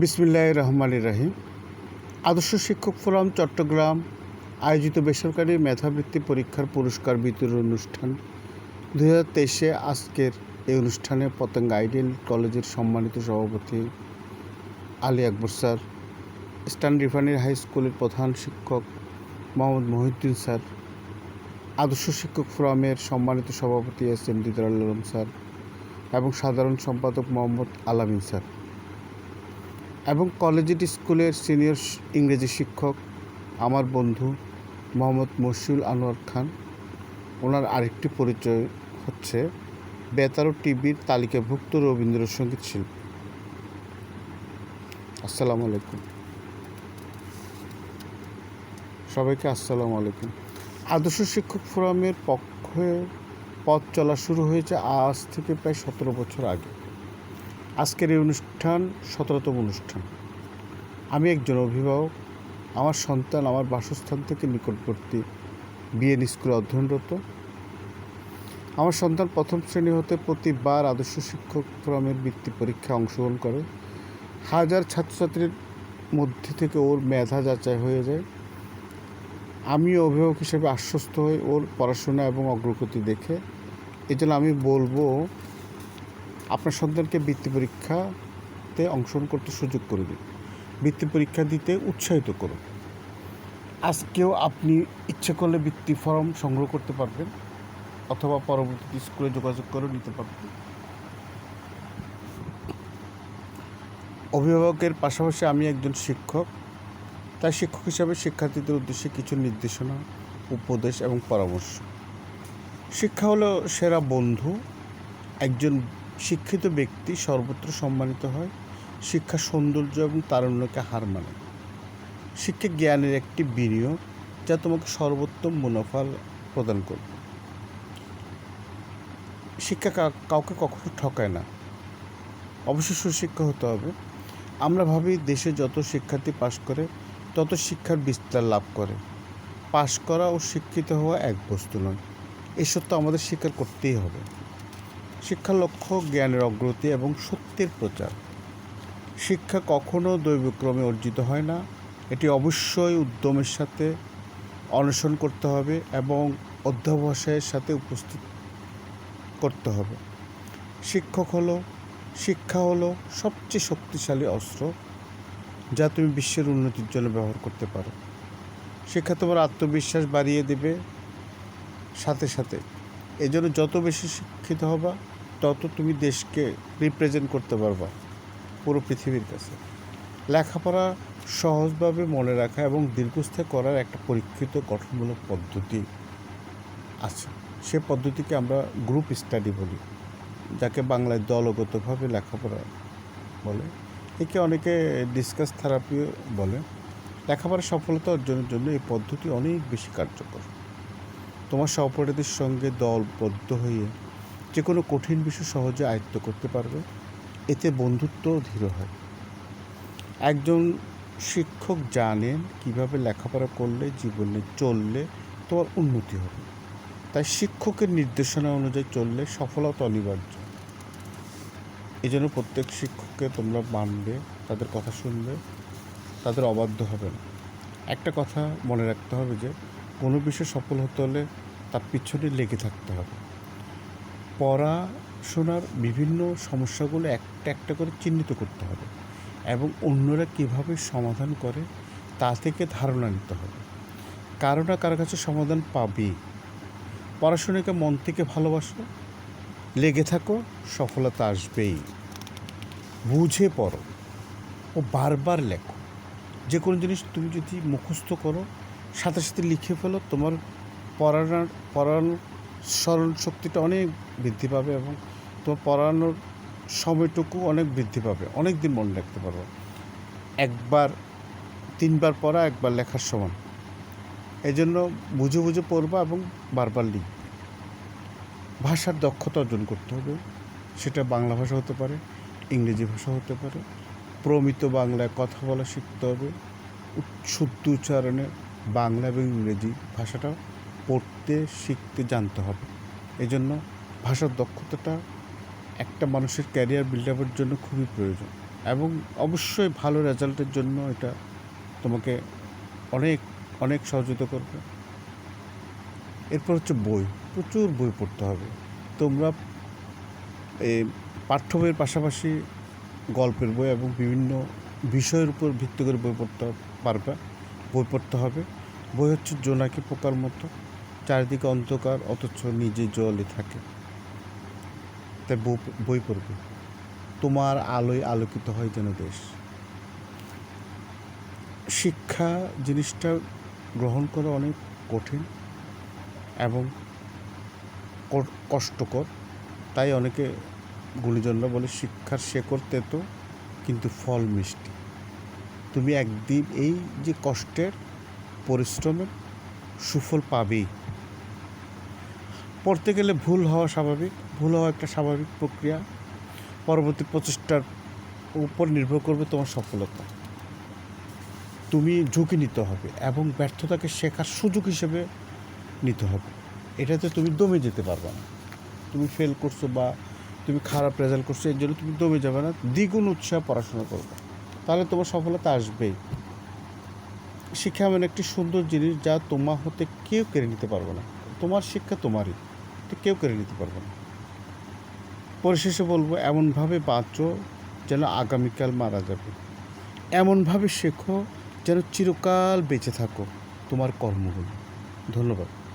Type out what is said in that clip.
বিসমিল্লাহ রহমান রাহিম। আদর্শ শিক্ষক ফোরাম চট্টগ্রাম আয়োজিত বেসরকারি মেধাবৃত্তি পরীক্ষার পুরস্কার বিতরণ অনুষ্ঠান। দু তেইশে আজকের এই অনুষ্ঠানে পতঙ্গ আইডিয়াল কলেজের সম্মানিত সভাপতি আলী আকবর স্যার, স্টান রিফানির হাই স্কুলের প্রধান শিক্ষক মোহাম্মদ মহিউদ্দিন স্যার, আদর্শ শিক্ষক ফোরামের সম্মানিত সভাপতি S M Didar Alam sir এবং সাধারণ সম্পাদক মোহাম্মদ আলামিন স্যার। এবং কলেজিয়েট স্কুলের সিনিয়র ইংরেজি শিক্ষক আমার বন্ধু মোহাম্মদ মশিউল আনোয়ার খান। ওনার আরেকটি পরিচয় হচ্ছে বেতারো টিভির তালিকাভুক্ত রবীন্দ্রসঙ্গীত শিল্পী। আসসালামু আলাইকুম। সবাইকে আসসালামু আলাইকুম। আদর্শ শিক্ষক ফোরামের পক্ষে পথ চলা শুরু হয়েছে আজ থেকে প্রায় সতেরো বছর আগে। আজকের এই অনুষ্ঠান সতেরোতম অনুষ্ঠান। আমি একজন অভিভাবক, আমার সন্তান আমার বাসস্থান থেকে নিকটবর্তী বিএন স্কুলে অধ্যয়নরত। আমার সন্তান প্রথম শ্রেণি হতে প্রতিবার আদর্শ শিক্ষক ফোরামের বৃত্তি পরীক্ষায় অংশগ্রহণ করে। হাজার ছাত্রছাত্রীর মধ্যে থেকে ওর মেধা যাচাই হয়ে যায়। আমি অভিভাবক হিসেবে আশ্বস্ত হই ওর পড়াশোনা এবং অগ্রগতি দেখে। এজন্য আমি বলব আপনার সন্তানকে বৃত্তি পরীক্ষাতে অংশগ্রহণ করতে সুযোগ করে দিন। বৃত্তি পরীক্ষা দিতে উৎসাহিত করুন। আজকেও আপনি ইচ্ছে করলে বৃত্তি ফর্ম সংগ্রহ করতে পারবেন অথবা পরবর্তীতে স্কুলে যোগাযোগ করে নিতে পারবেন। অভিভাবকের পাশাপাশি আমি একজন শিক্ষক। তাই শিক্ষক হিসাবে শিক্ষার্থীদের উদ্দেশ্যে কিছু নির্দেশনা, উপদেশ এবং পরামর্শ। শিক্ষা হলো সেরা বন্ধু, একজন শিক্ষিত ব্যক্তি সর্বত্র সম্মানিত হয়, শিক্ষা সৌন্দর্য এবং তারুণ্যকে হার মানে। শিক্ষা জ্ঞানের একটি বিনিয়োগ যা তোমাকে সর্বোত্তম মুনাফা প্রদান করবে। শিক্ষা কাউকে কখনো ঠকায় না। অবশ্যই সুশিক্ষা হতে হবে। আমরা ভাবি দেশে যত শিক্ষার্থী পাশ করে, তত শিক্ষার বিস্তার লাভ করে। পাশ করা ও শিক্ষিত হওয়া এক বস্তু নয়। এই সত্য আমাদের স্বীকার করতেই হবে। শিক্ষার লক্ষ্য, জ্ঞানের অগ্রগতি এবং সত্যের প্রচার। শিক্ষা কখনো দৈবক্রমে অর্জিত হয় না। এটি অবশ্যই উদ্যমের সাথে অন্বেষণ করতে হবে এবং অধ্যবসায়ের সাথে উপস্থিত করতে হবে। শিক্ষক হলো, শিক্ষা হলো সবচেয়ে শক্তিশালী অস্ত্র যা তুমি বিশ্বের উন্নতির জন্য ব্যবহার করতে পারো। শিক্ষা তোমার আত্মবিশ্বাস বাড়িয়ে দেবে সাথে সাথে। এই জন্য যত বেশি শিক্ষিত হবা, তত তুমি দেশকে রিপ্রেজেন্ট করতে পারবা পুরো পৃথিবীর কাছে। লেখাপড়া সহজভাবে মনে রাখা এবং দীর্ঘস্থায়ী করার একটা পরীক্ষিত গঠনমূলক পদ্ধতি আছে। সে পদ্ধতিকে আমরা গ্রুপ স্টাডি বলি, যাকে বাংলায় দলগতভাবে লেখাপড়া বলে। একে অনেকে ডিসকাস থেরাপিও বলে। লেখাপড়ার সফলতা অর্জনের জন্য এই পদ্ধতি অনেক বেশি কার্যকর। তোমার সহপাঠীদের সঙ্গে দলবদ্ধ হয়ে যে কোনো কঠিন বিষয় সহজে আয়ত্ত করতে পারবে। এতে বন্ধুত্ব দৃঢ় হয়। একজন শিক্ষক জানেন কীভাবে লেখাপড়া করলে জীবনে চললে তোমার উন্নতি হবে। তাই শিক্ষকের নির্দেশনা অনুযায়ী চললে সফলতা অনিবার্য। এই জন্য প্রত্যেক শিক্ষককে তোমরা মানবে, তাদের কথা শুনবে, তাদের অবাধ্য হবে না। একটা কথা মনে রাখতে হবে যে কোনো বিষয়ে সফল হতে হলে তার পিছনে লেগে থাকতে হবে। পড়াশোনার বিভিন্ন সমস্যাগুলো একটা একটা করে চিহ্নিত করতে হবে এবং অন্যরা কীভাবে সমাধান করে তা থেকে ধারণা নিতে হবে। কারও না কারও কাছে সমাধান পাবেই। পড়াশোনাকে মন থেকে ভালোবাসো, লেগে থাকো, সফলতা আসবেই। বুঝে পড়ো ও বারবার লেখো। যে কোনো জিনিস তুমি যদি মুখস্থ করো সাথে সাথে লিখে ফেলো, তোমার পড়ানোর পড়ানোর স্মরণ শক্তিটা অনেক বৃদ্ধি পাবে এবং তোমার পড়ানোর সময়টুকু অনেক বৃদ্ধি পাবে। অনেক দিন মনে রাখতে পারবে একবার, তিনবার পড়া, একবার লেখার সমান। এই জন্য বুঝে বুঝে পড়বা এবং বারবার লিখবে। ভাষার দক্ষতা অর্জন করতে হবে। সেটা বাংলা ভাষা হতে পারে, ইংরেজি ভাষা হতে পারে। প্রমিত বাংলায় কথা বলা শিখতে হবে। শুদ্ধ উচ্চারণে বাংলা এবং ইংরেজি ভাষাটা পড়তে, শিখতে, জানতে হবে। এই জন্য ভাষার দক্ষতাটা একটা মানুষের ক্যারিয়ার বিল্ড আপের জন্য খুবই প্রয়োজন এবং অবশ্যই ভালো রেজাল্টের জন্য এটা তোমাকে অনেক অনেক সহযোগিতা করবে। এরপর হচ্ছে বই, প্রচুর বই পড়তে হবে। তোমরা এই পাঠ্য বইয়ের পাশাপাশি গল্পের বই এবং বিভিন্ন বিষয়ের উপর ভিত্তি করে বই পড়তে পারবে, বই পড়তে হবে। বই হচ্ছে জোনাকি পোকার মতো। চারিদিকে অন্ধকার, অথচ নিজে জলে থাকে। তাই বই- পড়বে। তোমার আলোয় আলোকিত হয় যেন দেশ। শিক্ষা জিনিসটা গ্রহণ করা অনেক কঠিন এবং কষ্টকর। তাই অনেকে গুণীজনরা বলে, শিক্ষার শেকড় তেতো, কিন্তু ফল মিষ্টি। তুমি একদিন এই যে কষ্টের পরিশ্রমের সুফল পাবেই। পড়তে গেলে ভুল হওয়া স্বাভাবিক, ভুল হওয়া একটা স্বাভাবিক প্রক্রিয়া। পরবর্তী প্রচেষ্টার উপর নির্ভর করবে তোমার সফলতা। তুমি ঝুঁকি নিতে হবে এবং ব্যর্থতাকে শেখার সুযোগ হিসেবে নিতে হবে। এটাতে তুমি দমে যেতে পারবে না। তুমি ফেল করছ বা তুমি খারাপ রেজাল্ট করছ, এর জন্য তুমি দমে যাবে না। দ্বিগুণ উৎসাহ পড়াশোনা করবে। তাহলে তোমার সফলতা আসবেই। শিক্ষা এমন একটি সুন্দর জিনিস যা তোমার হতে কেউ কেড়ে নিতে পারবে না। তোমার শিক্ষা তোমারই এটা কেউ কেড়ে নিতে পারবে না। পরিশেষে বলব, এমনভাবে বাঁচো যেন আগামীকাল মারা যাবে। এমনভাবে শেখো যেন চিরকাল বেঁচে থাকো তোমার কর্মগুলো। ধন্যবাদ।